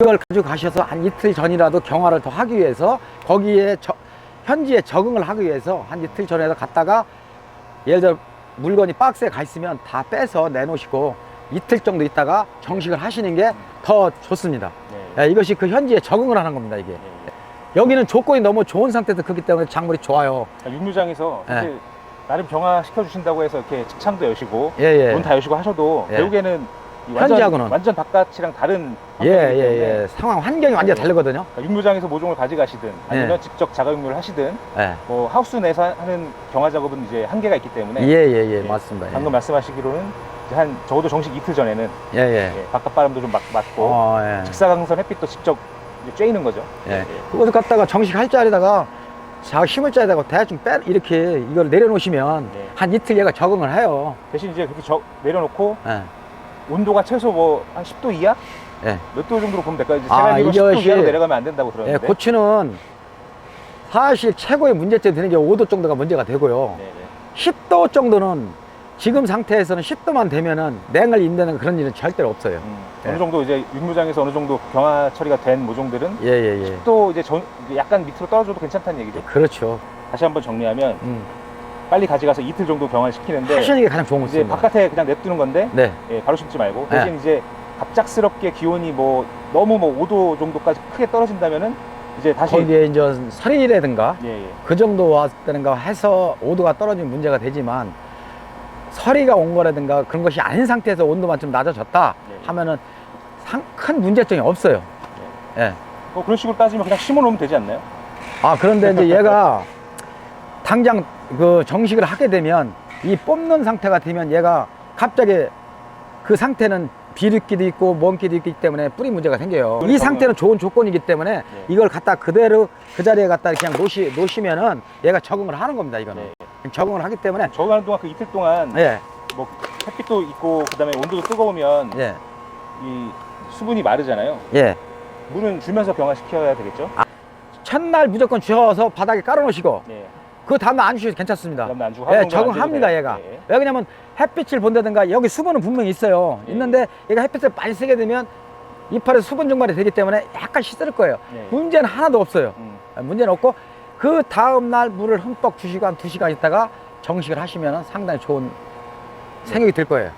이걸 가지고 가셔서 한 이틀 전이라도 경화를 더 하기 위해서 거기에 저- 현지에 적응을 하기 위해서 한 이틀 전에도 갔다가 예를 들어 물건이 박스에 가 있으면 다 빼서 내놓으시고 이틀 정도 있다가 정식을 하시는 게 더 좋습니다. 네. 예, 이것이 그 현지에 적응을 하는 겁니다, 이게. 네. 여기는 조건이 너무 좋은 상태에서 크기 때문에 작물이 좋아요. 그러니까 육류장에서 네. 이렇게 나름 경화 시켜주신다고 해서 이렇게 측창도 여시고 예, 예. 문 다 여시고 하셔도 예. 결국에는 이 완전, 현지하고는. 완전 바깥이랑 다른 예, 환경이기 때문에 예, 예. 상황, 환경이 완전히 네. 다르거든요. 그러니까 육류장에서 모종을 가져가시든 아니면 예. 직접 자가 육류를 하시든 예. 뭐 하우스 내에서 하는 경화 작업은 이제 한계가 있기 때문에 예, 예, 예, 예. 맞습니다. 예. 방금 말씀하시기로는 이제 한 적어도 정식 이틀 전에는 예, 예. 예, 바깥 바람도 좀 맞, 맞고 어, 예. 직사광선 햇빛도 직접 이제 쬐이는 거죠. 예. 그것을 갖다가 정식 할 자리다가 자 힘을 짜리다가 대충 빼 이렇게 이걸 내려놓으시면 네. 한 이틀 얘가 적응을 해요. 대신 이제 그렇게 저, 내려놓고 예. 온도가 최소 뭐 한 10도 이하? 예. 몇 도 정도로 보면 될까요? 이제 아, 세간이고 10도 이것이- 이하로 내려가면 안 된다고 예, 들었는데. 고추는 사실 최고의 문제점이 되는 게 5도 정도가 문제가 되고요. 네, 네. 10도 정도는 지금 상태에서는 10도만 되면은 냉을 인대는 그런 일은 절대로 없어요. 음, 예. 어느 정도 이제 육무장에서 어느 정도 경화 처리가 된 모종들은 예, 예, 예. 또 이제 전, 이제 약간 밑으로 떨어져도 괜찮다는 얘기죠. 그렇죠. 다시 한번 정리하면 음. 빨리 가져가서 이틀 정도 경화를 시키는데 하시는 게 가장 좋은 이제 거죠. 바깥에 그냥 냅두는 건데 네. 예, 바로 심지 말고 네. 대신 이제 갑작스럽게 기온이 뭐 너무 뭐 5도 정도까지 크게 떨어진다면은 이제 다시 거기에 이제 설이라든가 예, 예. 그 정도 왔다는가 해서 온도가 떨어지면 문제가 되지만 서리가 온 거라든가 그런 것이 아닌 상태에서 온도만 좀 낮아졌다 네. 하면은 상- 큰 문제점이 없어요. 예. 뭐 그런 식으로 따지면 그냥 심어 놓으면 되지 않나요? 아, 그런데 이제 얘가 당장 그 정식을 하게 되면 이 뽑는 상태가 되면 얘가 갑자기 그 상태는 비릿기도 있고 먼기도 있기 때문에 뿌리 문제가 생겨요. 이. 상태는 좋은 조건이기 때문에 이걸 갖다 그대로 그 자리에 갖다 그냥 놓시, 놓으시면은 얘가 적응을 하는 겁니다, 이거는. 네. 적응을 하기 때문에 적응하는 동안 그 이틀 동안 예, 뭐 햇빛도 있고 그다음에 온도도 뜨거우면 예, 이 수분이 마르잖아요. 예. 물은 주면서 경화시켜야 되겠죠? 첫날 무조건 주워서 바닥에 깔아놓으시고 네. 그 다음날 안 주셔도 괜찮습니다. 그다음에 안 주고 예, 하루 정도 안 적응합니다, 줘도 얘가. 돼요. 네. 왜 그러냐면 햇빛을 본다든가 여기 수분은 분명히 있어요. 네. 있는데 얘가 햇빛을 많이 쓰게 되면 이파리 수분 증발이 되기 때문에 약간 시들 거예요. 네. 문제는 하나도 없어요. 음. 문제는 없고 그 다음 날 물을 흠뻑 주시고 한 두시간 있다가 정식을 하시면 상당히 좋은 생육이 될 거예요.